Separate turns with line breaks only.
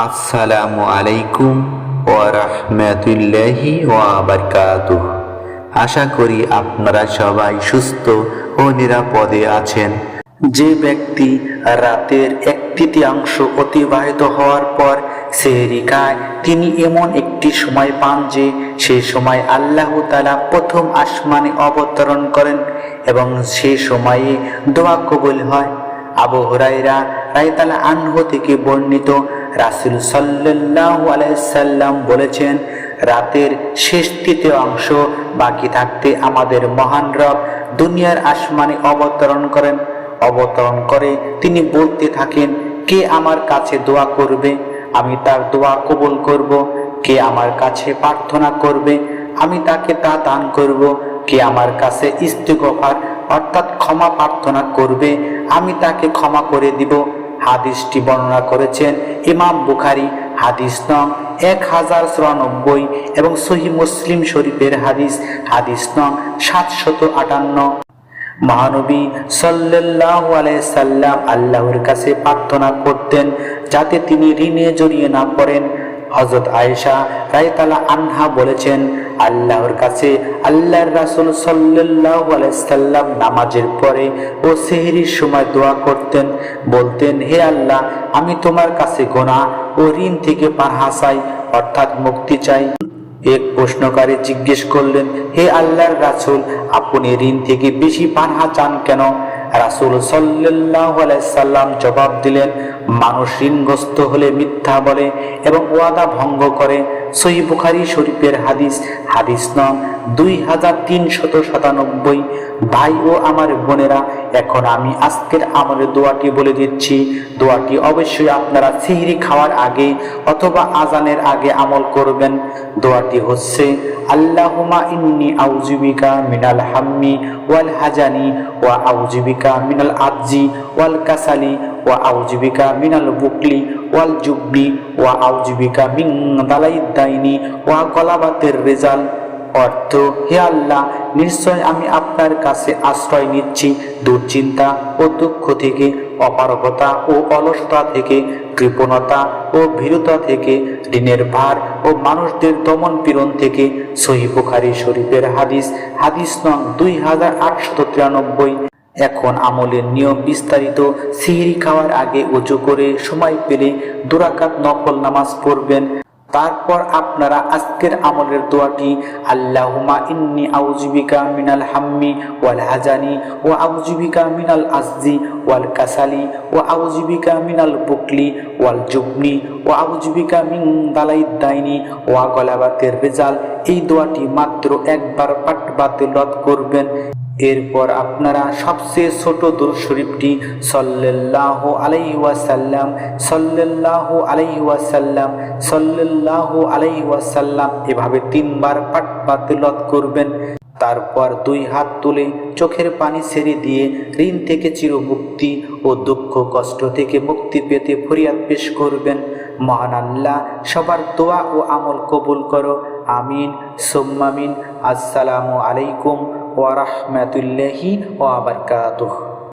আসসালামু আলাইকুম ওয়া রাহমাতুল্লাহি ওয়া বারাকাতুহু আশা করি আপনারা সবাই সুস্থ ও নিরাপদে আছেন। যে ব্যক্তি রাতের এক তৃতীয়াংশ অতিবাহিত হওয়ার পর সেহরি তিনি এমন একটি সময় পান যে সে সময় আল্লাহ তালা প্রথম আসমানে অবতরণ করেন এবং সে সময়ে দোয়া কবুল হয়। আবু হুরাইরা রায়তালা আনহু থেকে বর্ণিত রাসুল সাল্লাল্লাহু আলাইসাল্লাম বলেছেন, রাতের শেষ তৃতীয় অংশ বাকি থাকতে আমাদের মহান রব দুনিয়ার আসমানে অবতরণ করেন। অবতরণ করে তিনি বলতে থাকেন, কে আমার কাছে দোয়া করবে? আমি তার দোয়া কবুল করব। কে আমার কাছে প্রার্থনা করবে? আমি তাকে তা দান করব। কে আমার কাছে ইস্তেগফার অর্থাৎ ক্ষমা প্রার্থনা করবে? আমি তাকে ক্ষমা করে দিব। হাদিসটি বর্ণনা করেছেন ইমাম বুখারি, হাদিস নং এক হাজার চুরানব্বই এবং সহি মুসলিম শরীফের হাদিস হাদিস নং সাতশত আটান্ন। মহানবী সাল্লাহ আলাইসাল্লাম আল্লাহর কাছে প্রার্থনা করতেন যাতে তিনি ঋণে জড়িয়ে না পড়েন। হজরত আয়েশা রায়তালা আনহা বলেছেন, আল্লাহর কাছে আল্লাহর রাসুল সাল্লাল্লাহু আলাইহি সাল্লাম নামাজের পরে ও সেহরির সময় দোয়া করতেন, বলতেন, হে আল্লাহ, আমি তোমার কাছে গোনা ও ঋণ থেকে পারহা চাই অর্থাৎ মুক্তি চাই। এক প্রশ্নকারী জিজ্ঞেস করলেন, হে আল্লাহর রাসুল, আপনি ঋণ থেকে বেশি পানহা চান কেন? রাসুল সাল্লাহ সাল্লাম জবাব দিলেন মানুষ ঋণগ্রস্ত হলে মিথ্যা বলে এবং ওয়াদা ভঙ্গ করে। সহি বুখারি শরীফের হাদিস হাদিস নং দুই হাজার তিনশত সাতানব্বই। ভাই ও আমার বোনেরা, এখন আমি আজকের আমলের দোয়াটি বলে দিচ্ছি। দোয়াটি অবশ্যই আপনারা সিহরি খাওয়ার আগে অথবা আজানের আগে আমল করবেন। দোয়াটি হচ্ছে আল্লাহুমা ইন্নি আউজুবিকা মিনাল হাম্মি ওয়াল হাজানি ওয়া আউজুবিকা মিনাল আজ্জি ওয়াল কাসালি ওয়া আউজুবিকা মিনাল বুকলি ওয়াল জুবনি ওয়া আউজুবিকা মিন দালাইদ্দাইনি ওয়া গলাবাতের রেজাল অর্থ, হে আল্লাহ, নিশ্চয় আমি আপনার কাছে আশ্রয় নিচ্ছি দুশ্চিন্তা ও দুঃখ থেকে, অপারগতা ও অলসতা থেকে, কৃপণতা ও ভীরতা থেকে, ঋণের ভার ও মানুষদের দমন পীড়ন থেকে। সহি শরীফের হাদিস হাদিস নং দুই হাজার আটশত তিরানব্বই। এখন আমলের নিয়ম বিস্তারিত সিহরি খাওয়ার আগে উঁচু করে সময় পেলে দুরাকাত নকল নামাজ পড়বেন। তারপর আপনারা আজকের আমলের দোয়াটি আল্লাহুমা ইন্নি আউজুবিকা মিনাল হাম্মি ওয়াল হাজানি ও আউজুবিকা মিনাল আজজি ওয়াল কাসালি ও আউজুবিকা মিনাল বুকলি ওয়াল জুবনি ও আউজুবিকা মিন দালাইদ্দাইনি ওয়া গলাবাতের রেজাল। এই দোয়াটি মাত্র একবার পাঠ বাতিলত করবেন। এরপর আপনারা সবচেয়ে ছোট দূর শরীফটি সল্লাহ আলাইহি ওয়াসাল্লাম সল্লাহ আলাইহি ওয়াসাল্লাম সল্লাহ আলাইহি ওয়াসাল্লাম এভাবে তিনবার পাঠ বাতিলত করবেন। তারপর দুই হাত তুলে চোখের পানি ছেড়ে দিয়ে ঋণ থেকে চিরমুক্তি ও দুঃখ কষ্ট থেকে মুক্তি পেতে ফরিয়াদ পেশ করবেন। মহান আল্লাহ, সবার দোয়া ও আমল কবুল করো। আমিন। সোম্মামিন। আসসালামু আলাইকুম ওয়া রাহমাতুল্লাহি ওয়া বারাকাতুহু